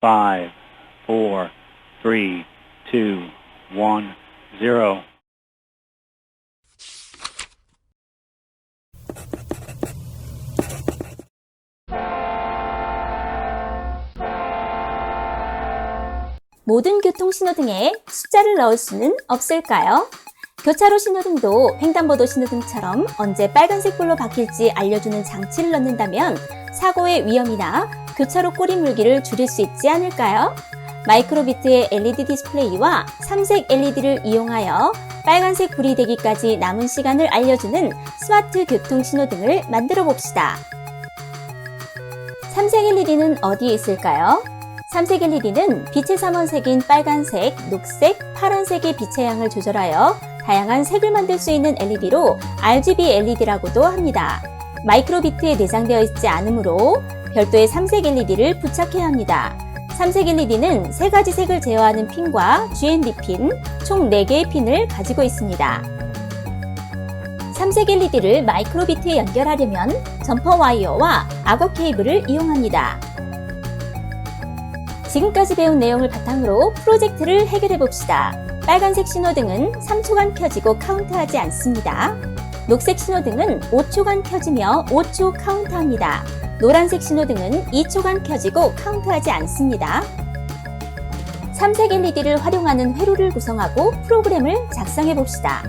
five, four, three, two, one, zero. 모든 교통 신호등에 숫자를 넣을 수는 없을까요? 교차로 신호등도 횡단보도 신호등처럼 언제 빨간색 불로 바뀔지 알려주는 장치를 넣는다면 사고의 위험이나 교차로 꼬리 물기를 줄일 수 있지 않을까요? 마이크로비트의 LED 디스플레이와 삼색 LED를 이용하여 빨간색 불이 되기까지 남은 시간을 알려주는 스마트 교통 신호등을 만들어 봅시다. 삼색 LED는 어디에 있을까요? 삼색 LED는 빛의 삼원색인 빨간색, 녹색, 파란색의 빛의 양을 조절하여 다양한 색을 만들 수 있는 LED로 RGB LED라고도 합니다. 마이크로비트에 내장되어 있지 않으므로 별도의 삼색 LED를 부착해야 합니다. 삼색 LED는 세 가지 색을 제어하는 핀과 GND 핀, 총 4개의 핀을 가지고 있습니다. 삼색 LED를 마이크로비트에 연결하려면 점퍼 와이어와 악어 케이블을 이용합니다. 지금까지 배운 내용을 바탕으로 프로젝트를 해결해 봅시다. 빨간색 신호등은 3초간 켜지고 카운트하지 않습니다. 녹색 신호등은 5초간 켜지며 5초 카운트합니다. 노란색 신호등은 2초간 켜지고 카운트하지 않습니다. 삼색 LED를 활용하는 회로를 구성하고 프로그램을 작성해 봅시다.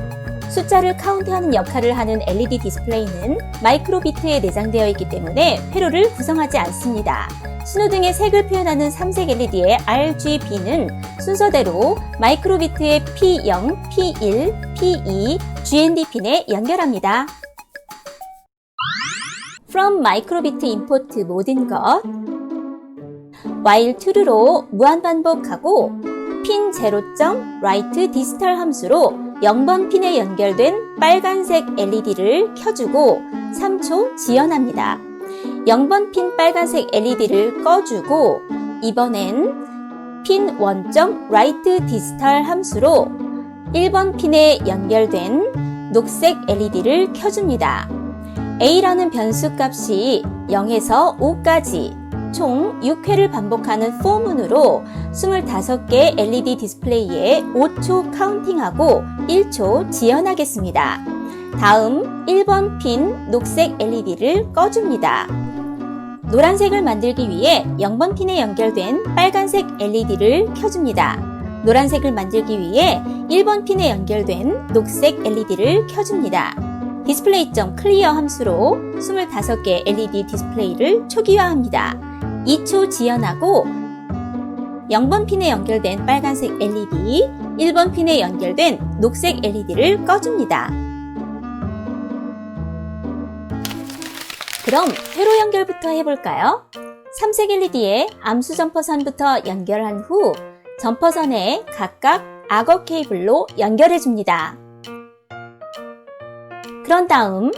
숫자를 카운트하는 역할을 하는 LED 디스플레이는 마이크로비트에 내장되어 있기 때문에 회로를 구성하지 않습니다. 신호등의 색을 표현하는 삼색 LED의 RGB는 순서대로 마이크로비트의 P0, P1, P2, GND 핀에 연결합니다. From 마이크로비트 임포트 모든 것 while true로 무한 반복하고 핀 0점 right 디지털 함수로 0번 핀에 연결된 빨간색 LED를 켜주고 3초 지연합니다. 0번 핀 빨간색 LED를 꺼주고 이번엔 핀 1점 right 디지털 함수로 1번 핀에 연결된 녹색 LED를 켜줍니다. A라는 변수 값이 0에서 5까지 총 6회를 반복하는 포문으로 25개 LED 디스플레이에 5초 카운팅하고 1초 지연하겠습니다. 다음 1번 핀 녹색 LED를 꺼줍니다. 노란색을 만들기 위해 0번 핀에 연결된 빨간색 LED를 켜줍니다. 노란색을 만들기 위해 1번 핀에 연결된 녹색 LED를 켜줍니다. 디스플레이.점 클리어 함수로 25개 LED 디스플레이를 초기화합니다. 2초 지연하고 0번 핀에 연결된 빨간색 LED, 1번 핀에 연결된 녹색 LED를 꺼줍니다. 그럼 회로 연결부터 해볼까요? 삼색 LED에 암수 점퍼선부터 연결한 후 점퍼선에 각각 악어 케이블로 연결해줍니다. 그런 다음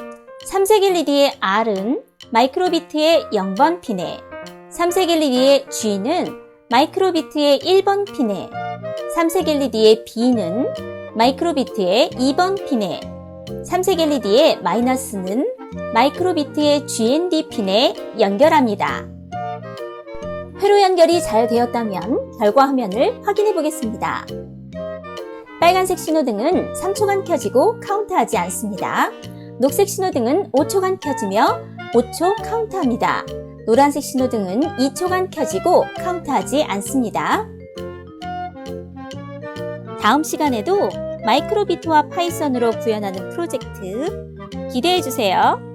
삼색 LED의 R은 마이크로비트의 0번 핀에 삼색 LED의 G는 마이크로비트의 1번 핀에 삼색 LED의 B는 마이크로비트의 2번 핀에 삼색 LED의 마이너스는 마이크로비트의 GND 핀에 연결합니다. 회로 연결이 잘 되었다면 결과 화면을 확인해 보겠습니다. 빨간색 신호등은 3초간 켜지고 카운트하지 않습니다. 녹색 신호등은 5초간 켜지며 5초 카운트합니다. 노란색 신호등은 2초간 켜지고 카운트하지 않습니다. 다음 시간에도 마이크로비트와 파이썬으로 구현하는 프로젝트 기대해 주세요.